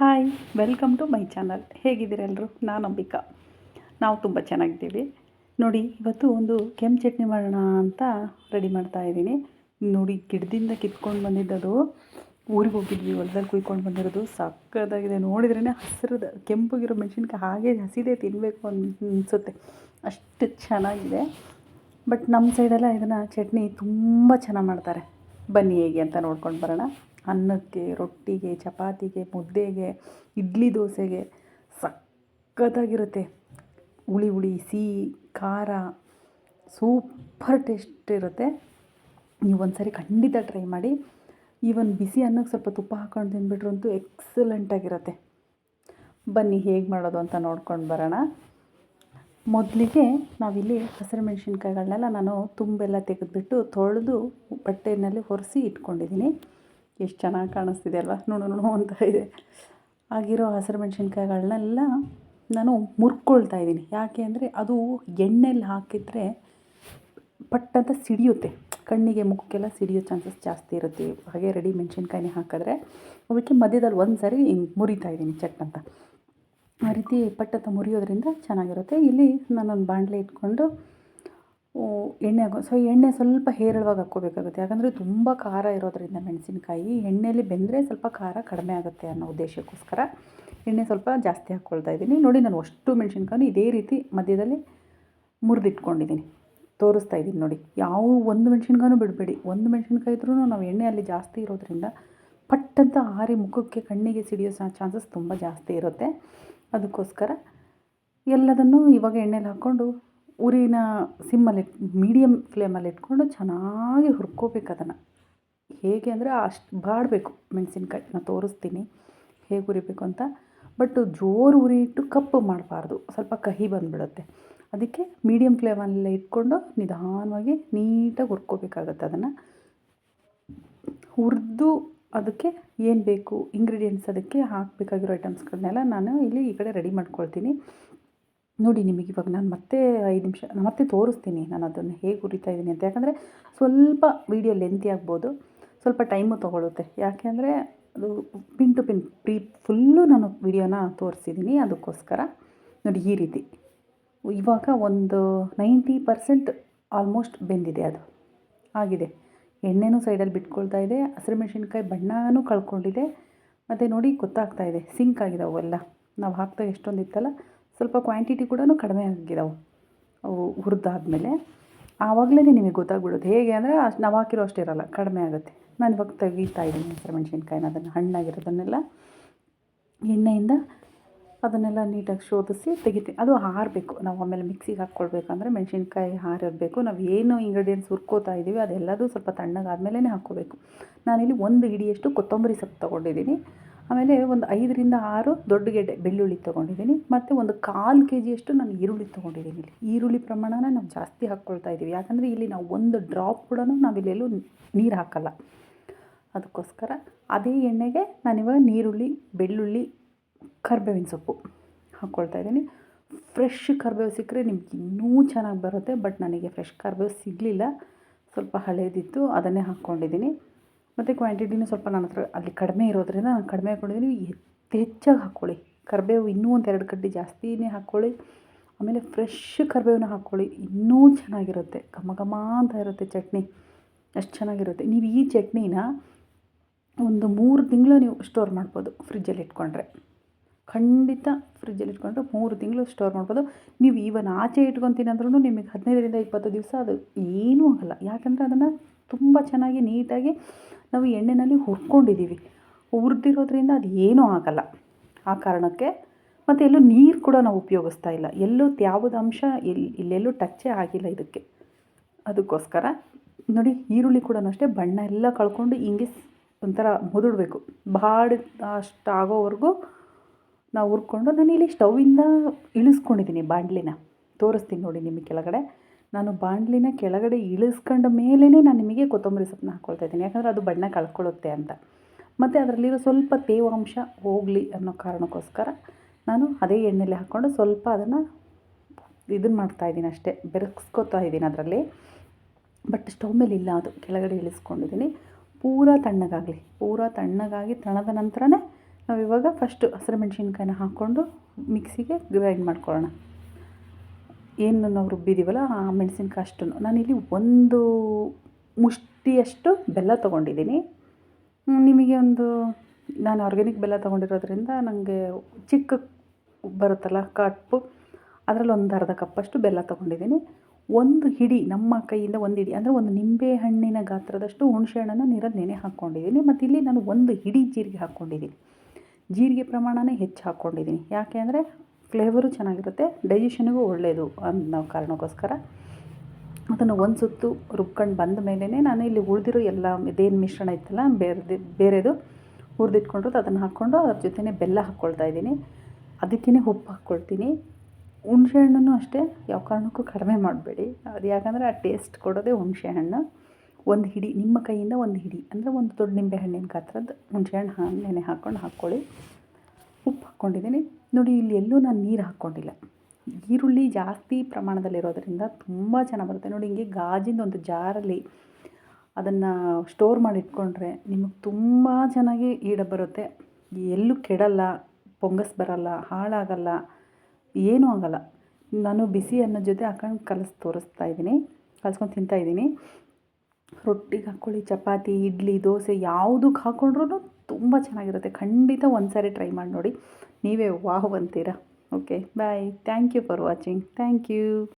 Hi, welcome to my channel. ಹೇಗಿದ್ದೀರ ಎಲ್ಲರೂ ನಾನು ಅಂಬಿಕಾ. ನಾವು ತುಂಬ ಚೆನ್ನಾಗಿದ್ದೀವಿ. ನೋಡಿ, ಇವತ್ತು ಒಂದು ಕೆಂಪು ಚಟ್ನಿ ಮಾಡೋಣ ಅಂತ ರೆಡಿ ಮಾಡ್ತಾ ಇದ್ದೀನಿ. ನೋಡಿ, ಗಿಡದಿಂದ ಕಿತ್ಕೊಂಡು ಬಂದಿದ್ದದು. ಊರಿಗೆ ಹೋಗಿದ್ವಿ, ಹೊಲದಲ್ಲಿ ಕುಯ್ಕೊಂಡು ಬಂದಿರೋದು. ಸಕ್ಕದಾಗಿದೆ ನೋಡಿದ್ರೇ ಹಸಿರದ, ಕೆಂಪಗಿರೋ ಮೆಣಸಿನ್ಕಾಯಿ ಹಾಗೆ ಹಸಿದೇ ತಿನ್ನಬೇಕು ಅನಿಸುತ್ತೆ. ಅಷ್ಟು ಚೆನ್ನಾಗಿದೆ. ಬಟ್ ನಮ್ಮ ಸೈಡೆಲ್ಲ ಇದನ್ನು ಚಟ್ನಿ ತುಂಬ ಚೆನ್ನಾಗಿ ಮಾಡ್ತಾರೆ. ಬನ್ನಿ ಹೇಗೆ ಅಂತ ನೋಡ್ಕೊಂಡು ಬರೋಣ. ಅನ್ನಕ್ಕೆ, ರೊಟ್ಟಿಗೆ, ಚಪಾತಿಗೆ, ಮುದ್ದೆಗೆ, ಇಡ್ಲಿ ದೋಸೆಗೆ ಸಖತ್ತಾಗಿರುತ್ತೆ. ಹುಳಿ ಹುಳಿ, ಸಿಹಿ, ಖಾರ, ಸೂಪರ್ ಟೇಸ್ಟ್ ಇರುತ್ತೆ. ನೀವು ಒಂದು ಖಂಡಿತ ಟ್ರೈ ಮಾಡಿ. ಈವನ್ ಬಿಸಿ ಅನ್ನಕ್ಕೆ ಸ್ವಲ್ಪ ತುಪ್ಪ ಹಾಕ್ಕೊಂಡು ತಿಂದ್ಬಿಟ್ರಂತೂ ಎಕ್ಸಲೆಂಟಾಗಿರುತ್ತೆ ಬನ್ನಿ, ಹೇಗೆ ಮಾಡೋದು ಅಂತ ನೋಡ್ಕೊಂಡು ಬರೋಣ. ಮೊದಲಿಗೆ ನಾವಿಲ್ಲಿ ಹಸಿರು ಮೆಣಸಿನ್ಕಾಯಿಗಳನ್ನೆಲ್ಲ ನಾನು ತುಂಬೆಲ್ಲ ತೆಗೆದುಬಿಟ್ಟು ತೊಳೆದು ಬಟ್ಟೆಯಲ್ಲಿ ಒರೆಸಿ ಇಟ್ಕೊಂಡಿದ್ದೀನಿ. ಎಷ್ಟು ಚೆನ್ನಾಗಿ ಕಾಣಿಸ್ತಿದೆ ಅಲ್ವಾ? ನೋಡು ನೋಡು ಅಂತ ಇದೆ. ಆಗಿರೋ ಹಸಿರು ಮೆಣಸಿನ್ಕಾಯಿಗಳನ್ನೆಲ್ಲ ನಾನು ಮುರ್ಕೊಳ್ತಾ ಇದ್ದೀನಿ. ಯಾಕೆ ಅಂದರೆ ಅದು ಎಣ್ಣೆಲಿ ಹಾಕಿದರೆ ಪಟ್ಟಂತ ಸಿಡಿಯುತ್ತೆ. ಕಣ್ಣಿಗೆ ಮುಖಕ್ಕೆಲ್ಲ ಸಿಡಿಯೋ ಚಾನ್ಸಸ್ ಜಾಸ್ತಿ ಇರುತ್ತೆ. ಹಾಗೆ ರೆಡಿ ಮೆಣಸಿನ್ಕಾಯಿನೇ ಹಾಕಿದ್ರೆ ಅದಕ್ಕೆ ಮಧ್ಯದಲ್ಲಿ ಒಂದು ಸಾರಿ ಮುರಿತಾ ಇದ್ದೀನಿ ಚಟ್ ಅಂತ. ಆ ರೀತಿ ಪಟ್ಟಂತ ಮುರಿಯೋದ್ರಿಂದ ಚೆನ್ನಾಗಿರುತ್ತೆ. ಇಲ್ಲಿ ನಾನೊಂದು ಬಾಣಲೆ ಇಟ್ಕೊಂಡು ಎಣ್ಣೆ ಹಾಕೋ ಸೊ ಎಣ್ಣೆ ಸ್ವಲ್ಪ ಹೇರಳವಾಗಿ ಹಾಕ್ಕೋಬೇಕಾಗುತ್ತೆ. ಯಾಕಂದರೆ ತುಂಬ ಖಾರ ಇರೋದರಿಂದ ಮೆಣಸಿನ್ಕಾಯಿ ಎಣ್ಣೆಯಲ್ಲಿ ಬೆಂದರೆ ಸ್ವಲ್ಪ ಖಾರ ಕಡಿಮೆ ಆಗುತ್ತೆ ಅನ್ನೋ ಉದ್ದೇಶಕ್ಕೋಸ್ಕರ ಎಣ್ಣೆ ಸ್ವಲ್ಪ ಜಾಸ್ತಿ ಹಾಕ್ಕೊಳ್ತಾ ಇದ್ದೀನಿ. ನೋಡಿ, ನಾನು ಅಷ್ಟು ಮೆಣಸಿನ್ಕಾಯಿ ಇದೇ ರೀತಿ ಮಧ್ಯದಲ್ಲಿ ಮುರಿದಿಟ್ಕೊಂಡಿದ್ದೀನಿ. ತೋರಿಸ್ತಾ ಇದ್ದೀನಿ ನೋಡಿ, ಯಾವ ಒಂದು ಮೆಣಸಿನ್ಕಾಯೂ ಬಿಡಬೇಡಿ. ಒಂದು ಮೆಣಸಿನ್ಕಾಯಿ ಇದ್ರೂ ನಾವು ಎಣ್ಣೆ ಅಲ್ಲಿ ಜಾಸ್ತಿ ಇರೋದರಿಂದ ಪಟ್ಟಂತ ಆರಿ ಮುಖಕ್ಕೆ ಕಣ್ಣಿಗೆ ಸಿಡಿಯೋ ಚಾನ್ಸಸ್ ತುಂಬ ಜಾಸ್ತಿ ಇರುತ್ತೆ. ಅದಕ್ಕೋಸ್ಕರ ಎಲ್ಲದನ್ನು ಇವಾಗ ಎಣ್ಣೆಲಿ ಹಾಕ್ಕೊಂಡು ಉರಿನ ಸಿಮ್ಮಲ್ಲಿ ಮೀಡಿಯಮ್ ಫ್ಲೇಮಲ್ಲಿ ಇಟ್ಕೊಂಡು ಚೆನ್ನಾಗಿ ಹುರ್ಕೋಬೇಕು ಅದನ್ನು. ಹೇಗೆ ಅಂದರೆ ಅಷ್ಟು ಬಾಡಬೇಕು ಮೆಣಸಿನ್ಕಾಯಿ ನಾನು ತೋರಿಸ್ತೀನಿ ಹೇಗೆ ಹುರಿಬೇಕು ಅಂತ. ಬಟ್ ಜೋರು ಉರಿ ಇಟ್ಟು ಕಪ್ಪು ಮಾಡಬಾರ್ದು, ಸ್ವಲ್ಪ ಕಹಿ ಬಂದುಬಿಡುತ್ತೆ. ಅದಕ್ಕೆ ಮೀಡಿಯಮ್ ಫ್ಲೇಮಲ್ಲೇ ಇಟ್ಕೊಂಡು ನಿಧಾನವಾಗಿ ನೀಟಾಗಿ ಹುರ್ಕೋಬೇಕಾಗತ್ತೆ ಅದನ್ನು. ಹುರಿದು ಅದಕ್ಕೆ ಏನು ಬೇಕು ಇಂಗ್ರೀಡಿಯೆಂಟ್ಸ್ ಅದಕ್ಕೆ ಹಾಕಬೇಕಾಗಿರೋ ಐಟಮ್ಸ್ಗಳನ್ನೆಲ್ಲ ನಾನು ಇಲ್ಲಿ ಈ ಕಡೆ ರೆಡಿ ಮಾಡ್ಕೊಳ್ತೀನಿ. ನೋಡಿ ನಿಮಗೆ ಇವಾಗ ನಾನು ಮತ್ತೆ ಐದು ನಿಮಿಷ ಮತ್ತೆ ತೋರಿಸ್ತೀನಿ, ನಾನು ಅದನ್ನು ಹೇಗೆ ಹುರಿತಾ ಇದ್ದೀನಿ ಅಂತ. ಯಾಕಂದರೆ ಸ್ವಲ್ಪ ವೀಡಿಯೋ ಲೆಂತಿ ಆಗ್ಬೋದು, ಸ್ವಲ್ಪ ಟೈಮು ತೊಗೊಳುತ್ತೆ. ಯಾಕೆ ಅಂದರೆ ಅದು pin to pin pre full ನಾನು ವೀಡಿಯೋನ ತೋರಿಸಿದ್ದೀನಿ ಅದಕ್ಕೋಸ್ಕರ. ನೋಡಿ ಈ ರೀತಿ. ಇವಾಗ ಒಂದು ನೈಂಟಿ ಪರ್ಸೆಂಟ್ ಆಲ್ಮೋಸ್ಟ್ ಬೆಂದಿದೆ ಅದು. ಆಗಿದೆ. ಎಣ್ಣೆನೂ ಸೈಡಲ್ಲಿ ಬಿಟ್ಕೊಳ್ತಾ ಇದೆ, ಹಸಿರು ಮೆಣಸಿನ್ಕಾಯಿ ಬಣ್ಣನೂ ಕಳ್ಕೊಂಡಿದೆ. ಮತ್ತು ನೋಡಿ ಗೊತ್ತಾಗ್ತಾ ಇದೆ ಸಿಂಕ್ ಆಗಿದೆ ಅವೆಲ್ಲ. ನಾವು ಹಾಕ್ತಾ ಎಷ್ಟೊಂದು ಇತ್ತಲ್ಲ ಸ್ವಲ್ಪ ಕ್ವಾಂಟಿಟಿ ಕೂಡ ಕಡಿಮೆ ಆಗಿದಾವೆ. ಅವು ಹುರಿದಾದ್ಮೇಲೆ ಆವಾಗಲೇ ನಿಮಗೆ ಗೊತ್ತಾಗ್ಬಿಡೋದು. ಹೇಗೆ ಅಂದರೆ ಅಷ್ಟು ನಾವು ಹಾಕಿರೋ ಅಷ್ಟು ಇರೋಲ್ಲ, ಕಡಿಮೆ ಆಗುತ್ತೆ. ನಾನು ಇವಾಗ ತೆಗಿತಾ ಇದ್ದೀನಿ ಮೆಣಸಿನ್ಕಾಯಿನ, ಅದನ್ನು ಹಣ್ಣಾಗಿರೋದನ್ನೆಲ್ಲ. ಎಣ್ಣೆಯಿಂದ ಅದನ್ನೆಲ್ಲ ನೀಟಾಗಿ ಶೋಧಿಸಿ ತೆಗಿತೀನಿ. ಅದು ಹಾರಬೇಕು. ನಾವು ಆಮೇಲೆ ಮಿಕ್ಸಿಗೆ ಹಾಕ್ಕೊಳ್ಬೇಕಂದ್ರೆ ಮೆಣಸಿನ್ಕಾಯಿ ಹಾರಿರಬೇಕು ನಾವು ಏನು ಇಂಗ್ರೀಡಿಯೆಂಟ್ಸ್ ಹುರ್ಕೋತಾ ಇದ್ದೀವಿ ಅದೆಲ್ಲದೂ ಸ್ವಲ್ಪ ತಣ್ಣಗಾದ್ಮೇಲೆ ಹಾಕ್ಕೋಬೇಕು ನಾನಿಲ್ಲಿ ಒಂದು ಹಿಡಿಯಷ್ಟು ಕೊತ್ತಂಬರಿ ಸೊಪ್ಪು ತೊಗೊಂಡಿದ್ದೀನಿ ಆಮೇಲೆ ಒಂದು ಐದರಿಂದ ಆರು ದೊಡ್ಡ ಗೆಡ್ಡೆ ಬೆಳ್ಳುಳ್ಳಿ ತೊಗೊಂಡಿದ್ದೀನಿ. ಮತ್ತು ಒಂದು ಕಾಲು ಕೆ ಜಿಯಷ್ಟು ನಾನು ಈರುಳ್ಳಿ ತೊಗೊಂಡಿದ್ದೀನಿ ಇಲ್ಲಿ. ಈರುಳ್ಳಿ ಪ್ರಮಾಣನ ನಾವು ಜಾಸ್ತಿ ಹಾಕ್ಕೊಳ್ತಾ ಇದ್ದೀವಿ. ಯಾಕಂದರೆ ಇಲ್ಲಿ ನಾವು ಒಂದು ಡ್ರಾಪ್ ಕೂಡ ನಾವಿಲ್ಲೆಲ್ಲೂ ನೀರು ಹಾಕಲ್ಲ. ಅದಕ್ಕೋಸ್ಕರ ಅದೇ ಎಣ್ಣೆಗೆ ನಾನಿವಾಗ ನೀರುಳ್ಳಿ, ಬೆಳ್ಳುಳ್ಳಿ, ಕರ್ಬೇವಿನ ಸೊಪ್ಪು ಹಾಕ್ಕೊಳ್ತಾ ಇದ್ದೀನಿ. ಫ್ರೆಶ್ ಕರ್ಬೇವು ಸಿಕ್ಕರೆ ನಿಮ್ಗೆ ಇನ್ನೂ ಚೆನ್ನಾಗಿ ಬರುತ್ತೆ, ಬಟ್ ನನಗೆ ಫ್ರೆಶ್ ಕರ್ಬೇವು ಸಿಗಲಿಲ್ಲ. ಸ್ವಲ್ಪ ಹಳೇದಿತ್ತು, ಅದನ್ನೇ ಹಾಕ್ಕೊಂಡಿದ್ದೀನಿ. ಮತ್ತು ಕ್ವಾಂಟಿಟಿನೂ ಸ್ವಲ್ಪ ನನ್ನ ಹತ್ರ ಅಲ್ಲಿ ಕಡಿಮೆ ಇರೋದ್ರಿಂದ ನಾನು ಕಡಿಮೆ ಹಾಕ್ಕೊಂಡಿದ್ದೀನಿ. ಹೆಚ್ಚಾಗಿ ಹಾಕ್ಕೊಳ್ಳಿ. ಕರಿಬೇವು ಇನ್ನೂ ಒಂದು ಎರಡು ಕಡ್ಡಿ ಜಾಸ್ತಿನೇ ಹಾಕ್ಕೊಳ್ಳಿ. ಆಮೇಲೆ ಫ್ರೆಶ್ ಕರಿಬೇವನ್ನ ಹಾಕ್ಕೊಳ್ಳಿ. ಇನ್ನೂ ಚೆನ್ನಾಗಿರುತ್ತೆ. ಘಮ ಘಮ ಅಂತ ಇರುತ್ತೆ ಚಟ್ನಿ. ಅಷ್ಟು ಚೆನ್ನಾಗಿರುತ್ತೆ. ನೀವು ಈ ಚಟ್ನಿನ ಒಂದು ಮೂರು ತಿಂಗಳು ನೀವು ಸ್ಟೋರ್ ಮಾಡ್ಬೋದು ಫ್ರಿಜ್ಜಲ್ಲಿ ಇಟ್ಕೊಂಡ್ರೆ. ಖಂಡಿತ ಫ್ರಿಜ್ಜಲ್ಲಿ ಇಟ್ಕೊಂಡ್ರೆ ಮೂರು ತಿಂಗಳು ಸ್ಟೋರ್ ಮಾಡ್ಬೋದು. ನೀವು ಈವನ್ ಆಚೆ ಇಟ್ಕೊತೀನಿ ಅಂದ್ರೂ ನಿಮಗೆ ಹದಿನೈದರಿಂದ ಇಪ್ಪತ್ತು ದಿವಸ ಅದು ಏನೂ ಆಗಲ್ಲ. ಯಾಕಂದರೆ ಅದನ್ನು ತುಂಬ ಚೆನ್ನಾಗಿ ನೀಟಾಗಿ ನಾವು ಎಣ್ಣೆಯಲ್ಲಿ ಹುರ್ಕೊಂಡಿದ್ದೀವಿ. ಹುರಿದಿರೋದ್ರಿಂದ ಅದು ಏನೂ ಆಗಲ್ಲ. ಆ ಕಾರಣಕ್ಕೆ ಮತ್ತು ಎಲ್ಲೂ ನೀರು ಕೂಡ ನಾವು ಉಪಯೋಗಿಸ್ತಾ ಇಲ್ಲ. ಎಲ್ಲೂ ತ್ಯಾವುದ ಅಂಶ ಇಲ್ಲೆಲ್ಲೂ ಟಚ್ಚೇ ಆಗಿಲ್ಲ ಇದಕ್ಕೆ. ಅದಕ್ಕೋಸ್ಕರ ನೋಡಿ ಈರುಳ್ಳಿ ಕೂಡ ಅಷ್ಟೇ, ಬಣ್ಣ ಎಲ್ಲ ಕಳ್ಕೊಂಡು ಹಿಂಗೆ ಒಂಥರ ಮುದುಡಬೇಕು. ಬಾಡಿ ಅಷ್ಟು ಆಗೋವರೆಗೂ ನಾವು ಹುರ್ಕೊಂಡು ನಾನು ಇಲ್ಲಿ ಸ್ಟೌವಿಂದ ಇಳಿಸ್ಕೊಂಡಿದ್ದೀನಿ ಬಾಂಡ್ಲಿನ. ತೋರಿಸ್ತೀನಿ ನೋಡಿ ನಿಮಗೆ ಕೆಳಗಡೆ. ನಾನು ಬಾಣಲಿನ ಕೆಳಗಡೆ ಇಳಿಸ್ಕೊಂಡ ಮೇಲೇ ನಾನು ನಿಮಗೆ ಕೊತ್ತಂಬರಿ ಸೊಪ್ಪನ್ನ ಹಾಕ್ಕೊಳ್ತಾ ಇದ್ದೀನಿ. ಯಾಕಂದರೆ ಅದು ಬಣ್ಣ ಕಳ್ಕೊಳ್ಳುತ್ತೆ ಅಂತ. ಮತ್ತು ಅದರಲ್ಲಿರೋ ಸ್ವಲ್ಪ ತೇವಾಂಶ ಹೋಗಲಿ ಅನ್ನೋ ಕಾರಣಕ್ಕೋಸ್ಕರ ನಾನು ಅದೇ ಎಣ್ಣೆಲಿ ಹಾಕ್ಕೊಂಡು ಸ್ವಲ್ಪ ಅದನ್ನು ಇದನ್ನು ಮಾಡ್ತಾಯಿದ್ದೀನಿ ಅಷ್ಟೇ. ಬೆರೆಸ್ಕೊತಾ ಇದ್ದೀನಿ ಅದರಲ್ಲಿ. ಬಟ್ ಸ್ಟವ್ ಮೇಲೆ ಇಲ್ಲ ಅದು. ಕೆಳಗಡೆ ಇಳಿಸ್ಕೊಂಡಿದ್ದೀನಿ. ಪೂರ ತಣ್ಣಗಾಗಲಿ. ಪೂರ ತಣ್ಣಗಾಗಿ ತಣದ ನಂತರನೇ ನಾವಿವಾಗ ಫಸ್ಟು ಹಸಿರು ಮೆಣಸಿನ್ಕಾಯಿನ ಹಾಕ್ಕೊಂಡು ಮಿಕ್ಸಿಗೆ ಗ್ರೈಂಡ್ ಮಾಡ್ಕೊಳ್ಳೋಣ. ಏನು ನಾವು ರುಬ್ಬಿದ್ದೀವಲ್ಲ ಆ ಮೆಣಸಿನ್ಕಾಯಿ ಅಷ್ಟು ನಾನಿಲ್ಲಿ ಒಂದು ಮುಷ್ಟಿಯಷ್ಟು ಬೆಲ್ಲ ತೊಗೊಂಡಿದ್ದೀನಿ. ನಿಮಗೆ ಒಂದು, ನಾನು ಆರ್ಗ್ಯಾನಿಕ್ ಬೆಲ್ಲ ತೊಗೊಂಡಿರೋದ್ರಿಂದ ನನಗೆ ಚಿಕ್ಕ ಬರುತ್ತಲ್ಲ ಕಪ್ಪು, ಅದರಲ್ಲಿ ಒಂದು ಅರ್ಧ ಕಪ್ಪಷ್ಟು ಬೆಲ್ಲ ತೊಗೊಂಡಿದ್ದೀನಿ. ಒಂದು ಹಿಡಿ, ನಮ್ಮ ಕೈಯಿಂದ ಒಂದು ಹಿಡಿ, ಅಂದರೆ ಒಂದು ನಿಂಬೆ ಹಣ್ಣಿನ ಗಾತ್ರದಷ್ಟು ಹುಣಸೆ ಹಣ್ಣನ್ನು ನೀರಲ್ಲಿ ನೆನೆ ಹಾಕ್ಕೊಂಡಿದ್ದೀನಿ ಮತ್ತು ಇಲ್ಲಿ ನಾನು ಒಂದು ಹಿಡಿ ಜೀರಿಗೆ ಹಾಕ್ಕೊಂಡಿದ್ದೀನಿ ಜೀರಿಗೆ ಪ್ರಮಾಣನೇ ಹೆಚ್ಚು ಹಾಕ್ಕೊಂಡಿದ್ದೀನಿ ಯಾಕೆ ಅಂದರೆ ಫ್ಲೇವರು ಚೆನ್ನಾಗಿರುತ್ತೆ ಡೈಜೆಷನ್ಗೂ ಒಳ್ಳೆಯದು ಅನ್ನೋ ಕಾರಣಕ್ಕೋಸ್ಕರ. ಅದನ್ನು ಒಂದು ಸುತ್ತು ರುಬ್ಕೊಂಡು ಬಂದ ಮೇಲೇ ನಾನು ಇಲ್ಲಿ ಉಳಿದಿರೋ ಎಲ್ಲ ಇದೇನು ಮಿಶ್ರಣ ಇತ್ತಲ್ಲ, ಬೇರೆದು ಬೇರೆದು ಹುರಿದಿಟ್ಕೊಂಡಿರೋದು ಅದನ್ನು ಹಾಕ್ಕೊಂಡು ಅದ್ರ ಜೊತೆನೇ ಬೆಲ್ಲ ಹಾಕ್ಕೊಳ್ತಾ ಇದ್ದೀನಿ. ಅದಕ್ಕೇ ಉಪ್ಪು ಹಾಕ್ಕೊಳ್ತೀನಿ ಹುಣಸೆ ಹಣ್ಣನ್ನು ಅಷ್ಟೇ ಯಾವ ಕಾರಣಕ್ಕೂ ಕಡಿಮೆ ಮಾಡಬೇಡಿ. ಅದು ಯಾಕಂದರೆ ಆ ಟೇಸ್ಟ್ ಕೊಡೋದೇ ಹುಣಸೆ ಹಣ್ಣು ಒಂದು ಹಿಡಿ, ನಿಮ್ಮ ಕೈಯಿಂದ ಒಂದು ಹಿಡಿ, ಅಂದರೆ ಒಂದು ದೊಡ್ಡ ನಿಂಬೆ ಹಣ್ಣಿನ ಗಾತ್ರದ ಹುಣಸೆ ಹಣ್ಣು ನೆನೆ ಹಾಕ್ಕೊಂಡು ಹಾಕ್ಕೊಳ್ಳಿ. ಉಪ್ಪು ಹಾಕ್ಕೊಂಡಿದ್ದೀನಿ. ನೋಡಿ, ಇಲ್ಲಿ ಎಲ್ಲೂ ನಾನು ನೀರು ಹಾಕ್ಕೊಂಡಿಲ್ಲ. ಈರುಳ್ಳಿ ಜಾಸ್ತಿ ಪ್ರಮಾಣದಲ್ಲಿರೋದ್ರಿಂದ ತುಂಬ ಚೆನ್ನಾಗಿ ಬರುತ್ತೆ. ನೋಡಿ, ಹಿಂಗೆ ಗಾಜಿನ ಒಂದು ಜಾರಲ್ಲಿ ಅದನ್ನು ಸ್ಟೋರ್ ಮಾಡಿ ಇಟ್ಕೊಂಡ್ರೆ ನಿಮಗೆ ತುಂಬ ಚೆನ್ನಾಗಿ ಈಡ ಬರುತ್ತೆ. ಎಲ್ಲೂ ಕೆಡಲ್ಲ, ಪೊಂಗಸ್ ಬರಲ್ಲ, ಹಾಳಾಗಲ್ಲ, ಏನೂ ಆಗಲ್ಲ. ನಾನು ಬಿಸಿ ಅನ್ನೋ ಜೊತೆ ಹಾಕೊಂಡು ಕಲಸಿ ತೋರಿಸ್ತಾ ಇದ್ದೀನಿ. ಕಲ್ಸ್ಕೊಂಡು ತಿಂತಾಯಿದ್ದೀನಿ ರೊಟ್ಟಿಗೆ ಹಾಕ್ಕೊಳ್ಳಿ ಚಪಾತಿ, ಇಡ್ಲಿ, ದೋಸೆ ಯಾವುದಕ್ಕೆ ಹಾಕ್ಕೊಂಡ್ರೂ ತುಂಬ ಚೆನ್ನಾಗಿರುತ್ತೆ. ಖಂಡಿತ ಒಂದು ಸಾರಿ ಟ್ರೈ ಮಾಡಿ ನೋಡಿ. ನೀವೇ ವಾಹ್ ಅಂತೀರಾ? Okay bye thank you for watching thank you